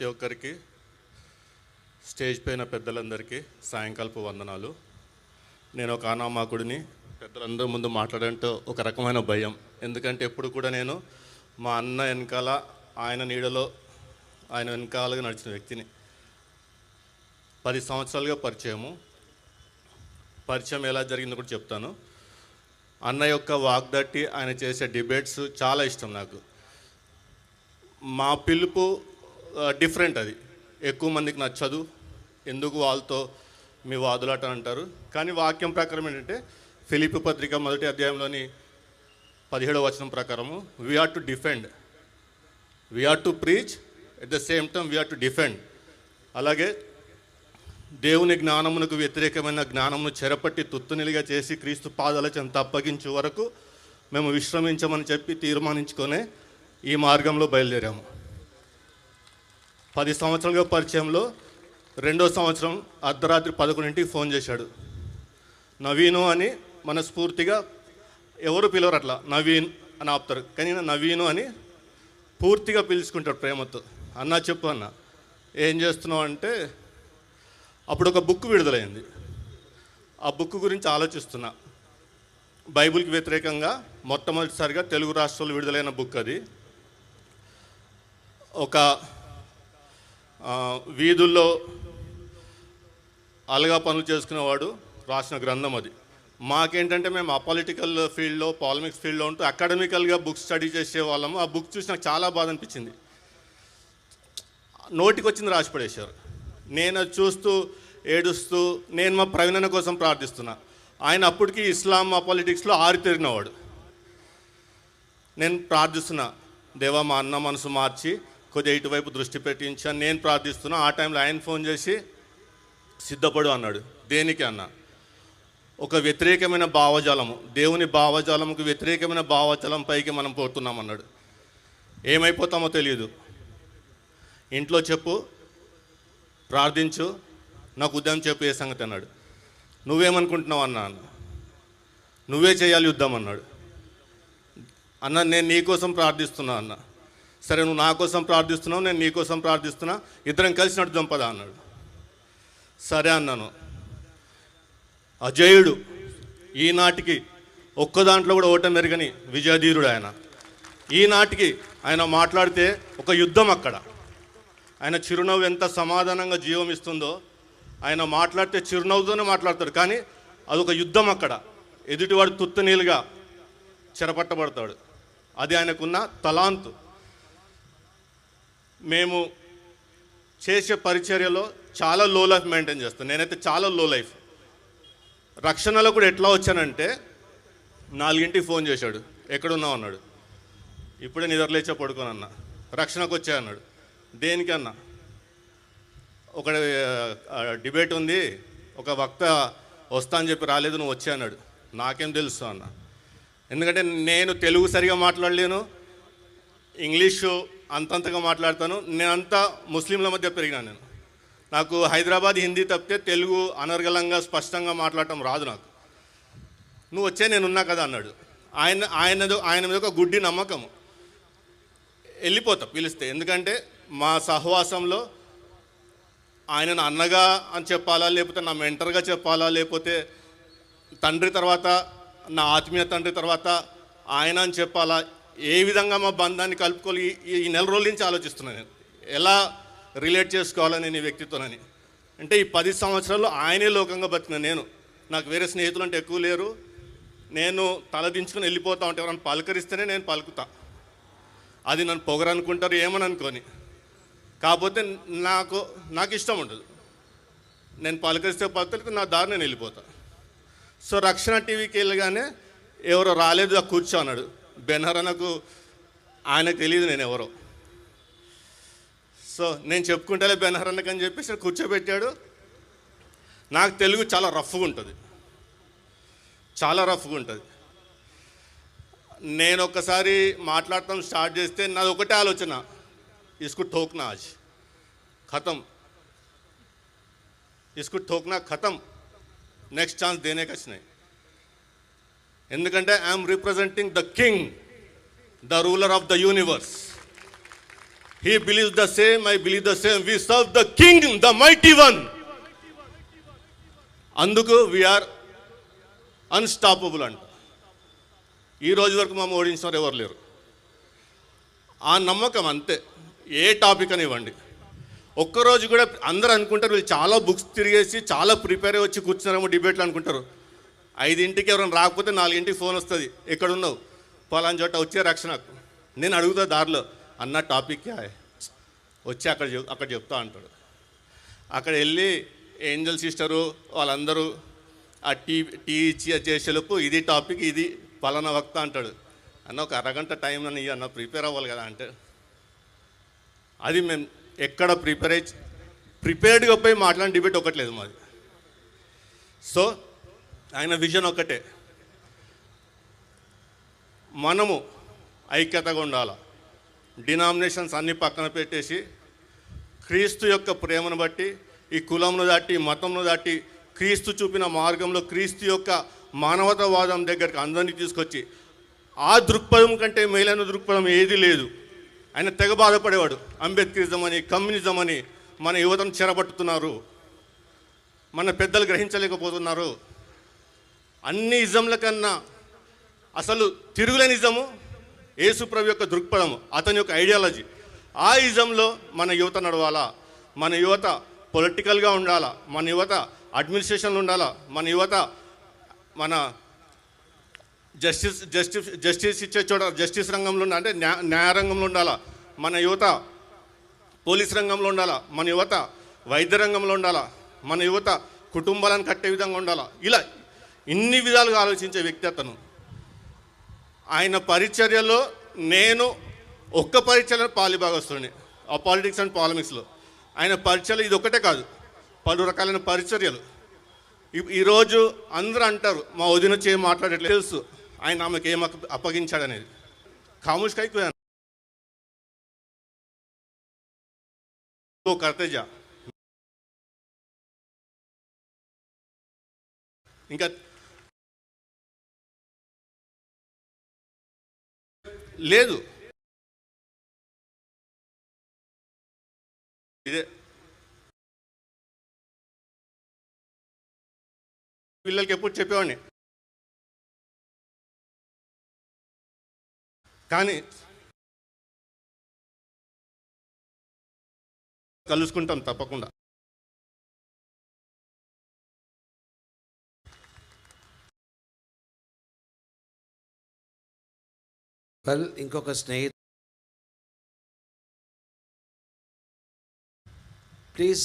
ప్రతి ఒక్కరికి స్టేజ్ పైన పెద్దలందరికీ సాయంకాలపు వందనాలు. నేను ఒక అనామాకుడిని పెద్దలందరి ముందు మాట్లాడంటే ఒక రకమైన భయం. ఎందుకంటే ఎప్పుడు కూడా నేను మా అన్న వెనకాల ఆయన నీడలో ఆయన వెనకాలగా నడిచిన వ్యక్తిని. పది సంవత్సరాలుగా పరిచయము. పరిచయం ఎలా జరిగిందో కూడా చెప్తాను. అన్న యొక్క వాగ్దట్టి ఆయన చేసే డిబేట్స్ చాలా ఇష్టం నాకు. మా పిలుపు డిఫరెంట్ అది. ఎక్కువ మందికి నచ్చదు. ఎందుకు వాళ్ళతో మీ వాదులాట అంటారు. కానీ వాక్యం ప్రకారం ఏంటంటే ఫిలిపి పత్రిక మొదటి అధ్యాయంలోని పదిహేడవ వచనం ప్రకారము we are to defend we are to preach at the same time we are to defend అలాగే దేవుని జ్ఞానమునకు వ్యతిరేకమైన జ్ఞానమును చెరపట్టి తుత్తునిలిగా చేసి క్రీస్తు పాదాల చెంత అప్పగించే వరకు మేము విశ్రమించమని చెప్పి తీర్మానించుకొనే ఈ మార్గంలో బయలుదేరాము. పది సంవత్సరాలుగా పరిచయంలో రెండో సంవత్సరం అర్ధరాత్రి పదకొండింటికి ఫోన్ చేశాడు. నవీను అని మనస్ఫూర్తిగా ఎవరు పిలవరు అట్లా నవీన్ అని ఆపుతారు. కానీ నవీను అని పూర్తిగా పిలుచుకుంటాడు ప్రేమతో. అన్న చెప్పు అన్న ఏం చేస్తున్నావు అంటే అప్పుడు ఒక బుక్ విడుదలైంది. ఆ బుక్ గురించి ఆలోచిస్తున్నా. బైబిల్కి వ్యతిరేకంగా మొట్టమొదటిసారిగా తెలుగు రాష్ట్రాల్లో విడుదలైన బుక్ అది. ఒక వీధుల్లో అలగా పనులు చేసుకునేవాడు రాసిన గ్రంథం అది. మాకేంటంటే మేము అపాలిటికల్ ఫీల్డ్లో పాలిమిక్స్ ఫీల్డ్లో ఉంటూ అకాడమికల్గా బుక్స్ స్టడీ చేసే వాళ్ళము ఆ బుక్ చూసి నాకు చాలా బాధ అనిపించింది. నోటికి వచ్చింది రాసి పడేశారు. నేను చూస్తూ ఏడుస్తూ నేను మా ప్రవీణన కోసం ప్రార్థిస్తున్నా. ఆయన అప్పటికి ఇస్లాం పాలిటిక్స్లో ఆరితేరినవాడు. నేను ప్రార్థిస్తున్నా దేవా మా అన్న మనసు మార్చి కొద్దిగా ఇటువైపు దృష్టి పెట్టించాను నేను ప్రార్థిస్తున్నా ఆ టైంలో ఆయన ఫోన్ చేసి సిద్ధపడు అన్నాడు. దేనికి అన్న? ఒక వ్యతిరేకమైన భావజాలము. దేవుని భావజాలముకు వ్యతిరేకమైన భావజాలం పైకి మనం పోతున్నాం అన్నాడు. ఏమైపోతామో తెలియదు ఇంట్లో చెప్పు ప్రార్థించు నాకు ఉద్యమం చెప్పు ఏ సంగతి అన్నాడు. నువ్వేమనుకుంటున్నావు అన్న? అన్న నువ్వే చేయాలి యుద్ధం అన్నాడు. అన్న నేను నీకోసం ప్రార్థిస్తున్నా అన్న. సరే నువ్వు నా కోసం ప్రార్థిస్తున్నావు నేను నీ కోసం ప్రార్థిస్తున్నా ఇద్దరం కలిసి నడుద్దాం పదా అన్నాడు. సరే అన్నాను. అజయుడు ఈనాటికి ఒక్క దాంట్లో కూడా ఓటమి మెరుగని విజయధీరుడు ఆయన. ఈనాటికి ఆయన మాట్లాడితే ఒక యుద్ధం అక్కడ. ఆయన చిరునవ్వు ఎంత సమాధానంగా జీవం ఇస్తుందో ఆయన మాట్లాడితే చిరునవ్వుతోనే మాట్లాడతాడు కానీ అదొక యుద్ధం అక్కడ. ఎదుటివాడు తుత్తనీలుగా చెరపట్టబడతాడు. అది ఆయనకున్న తలాంతు. మేము చేసే పరిచర్యలో చాలా లో లైఫ్ మెయింటైన్ చేస్తాను నేనైతే చాలా లో లైఫ్ రక్షణలో కూడా ఎట్లా వచ్చానంటే నాలుగింటికి ఫోన్ చేశాడు. ఎక్కడున్నావు అన్నాడు. ఇప్పుడే నిద్రలేచా పడుకోను అన్న రక్షణకు వచ్చా అన్నాడు. దేనికి అన్న? ఒక డిబేట్ ఉంది. ఒక వక్త వస్తా అని చెప్పి రాలేదు నువ్వు వచ్చా అన్నాడు. నాకేం తెలుసు అన్న. ఎందుకంటే నేను తెలుగు సరిగా మాట్లాడలేను. ఇంగ్లీషు అంతంతగా మాట్లాడతాను. నేనంతా ముస్లింల మధ్య పెరిగినాను నేను. నాకు హైదరాబాద్ హిందీ తప్పితే తెలుగు అనర్గళంగా స్పష్టంగా మాట్లాడటం రాదు నాకు. నువ్వు వచ్చే నేను ఉన్నా కదా అన్నాడు. ఆయన ఆయన ఆయన మీద ఒక గుడ్డి నమ్మకం వెళ్ళిపోతా పిలిస్తే. ఎందుకంటే మా సహవాసంలో ఆయనను అన్నగా అని చెప్పాలా లేకపోతే నా మెంటర్గా చెప్పాలా లేకపోతే తండ్రి తర్వాత నా ఆత్మీయ తండ్రి తర్వాత ఆయన అని చెప్పాలా ఏ విధంగా మా బంధాన్ని కలుపుకోవాలి? ఈ- నెల రోజుల నుంచి ఆలోచిస్తున్నాను నేను. ఎలా రిలేట్ చేసుకోవాలని నేను ఈ వ్యక్తితోనని. అంటే ఈ పది సంవత్సరాల్లో ఆయనే లోకంగా బతికిన నేను. నాకు వేరే స్నేహితులు అంటే ఎక్కువ లేరు. నేను తలదించుకుని వెళ్ళిపోతా ఉంటే ఎవరైనా పలకరిస్తేనే నేను పలుకుతా. అది నన్ను పొగరనుకుంటారు ఏమని అనుకొని కాకపోతే నాకు నాకు ఇష్టం ఉండదు. నేను పలకరిస్తే పలకరికి నా దారి నేను వెళ్ళిపోతా. సో రక్షణ టీవీకి వెళ్ళగానే ఎవరో రాలేదు కూర్చో అన్నాడు. బెనరనకు ఆయన తెలియదు నేను ఎవరో. సో నేను చెప్పుకుంటేనే బెనహరణకు అని చెప్పేసి కూర్చోబెట్టాడు. నాకు తెలుగు చాలా రఫ్గా ఉంటుంది. చాలా రఫ్గా ఉంటుంది. నేను ఒకసారి మాట్లాడటం స్టార్ట్ చేస్తే నాది ఒకటే ఆలోచన. ఇసుకు టోక్నా ఆజ్ ఖతం ఇసుకు టోక్నా ఖతం నెక్స్ట్ ఛాన్స్ దేనేకొచ్చినాయి ఎందుకంటే I'm representing the king the ruler of the universe he believe the same I believe the same we serve the king the mighty one అందుకు వీఆర్ అన్స్టాపబుల్ అంట. ఈ రోజు వరకు మమ్మల్ని ఓడించిన వారు ఎవరు లేరు. ఆ నమ్మకం అంతే. ఏ టాపిక్ అని ఇవ్వండి. ఒక్కరోజు కూడా అందరూ అనుకుంటారు వీళ్ళు చాలా బుక్స్ తిరిగేసి చాలా ప్రిపేర్ అయ్యి వచ్చి కూర్చున్నారేమో డిబేట్లు అనుకుంటారు. ఐదింటికి ఎవరైనా రాకపోతే నాలుగింటికి ఫోన్ వస్తుంది. ఎక్కడ ఉన్నావు పలానా చోట వచ్చే రక్షణకు నేను అడుగుతా దారిలో. అన్న టాపిక్ వచ్చి అక్కడ చెప్ అక్కడ చెప్తా అంటాడు. అక్కడ వెళ్ళి ఏంజల్ సిస్టరు వాళ్ళందరూ ఆ టీ టీ ఇచ్చి చేసేలోపు ఇది టాపిక్ ఇది పలానా వక్త అంటాడు. అన్న ఒక అరగంట టైం అని అన్న ప్రిపేర్ అవ్వాలి కదా అంటే. అది మేము ఎక్కడ ప్రిపేర్ అయ్యి ప్రిపేర్డ్గా పోయి మాట్లాడిన డిబేట్ ఒకట్లేదు మాది. సో ఆయన విజన్ ఒకటే మనము ఐక్యతగా ఉండాలి? డినామినేషన్స్ అన్ని పక్కన పెట్టేసి క్రీస్తు యొక్క ప్రేమను బట్టి ఈ కులంను దాటి మతంను దాటి క్రీస్తు చూపిన మార్గంలో క్రీస్తు యొక్క మానవతావాదం దగ్గరికి అందరినీ తీసుకొచ్చి ఆ దృక్పథం కంటే మేలైన దృక్పథం ఏది లేదు. ఆయన తెగ బాధపడేవాడు. అంబేద్కరిజం అని కమ్యూనిజం అని మన యువతను చెరబట్టుతున్నారు. మన పెద్దలు గ్రహించలేకపోతున్నారు. అన్ని ఇజంల కన్నా అసలు తిరుగులేని ఇజము యేసుప్రభు యొక్క దృక్పథము అతని యొక్క ఐడియాలజీ ఆ ఇజంలో మన యువత నడవాలా? మన యువత పొలిటికల్గా ఉండాలా? మన యువత అడ్మినిస్ట్రేషన్లో ఉండాలా? మన యువత మన జస్టిస్ జస్టిస్ జస్టిస్ ఇచ్చే చోట జస్టిస్ రంగంలో ఉండాలి అంటే న్యాయ రంగంలో ఉండాలా? మన యువత పోలీస్ రంగంలో ఉండాలా? మన యువత వైద్య రంగంలో ఉండాలా? మన యువత కుటుంబాలను కట్టే విధంగా ఉండాలా? ఇలా ఇన్ని విధాలుగా ఆలోచించే వ్యక్తి అతను ఆయన పరిచర్యలో నేను ఒక్క పరిచర్య పాలిభాగస్తుని ఆ పాలిటిక్స్ అండ్ పాలిమిక్స్లో ఆయన పరిచర్యలు ఇది ఒకటే కాదు పలు రకాలైన పరిచర్యలు ఈ- ఈరోజు అందరూ అంటారు మా వదిన వచ్చి ఏం మాట్లాడట్లేదు తెలుసు ఆయన ఆమెకు ఏం అప్ప- అప్పగించాడనేది ఖాముష్ కై కోయా वो करते जा ఇంకా లేదు. ఇదే. పిల్లలకి ఎప్పుడు చెప్పేవాడిని? కానీ కలుసుకుంటాం తప్పకుండా. వెల్ ఇంకొక స్నేహితు ప్లీజ్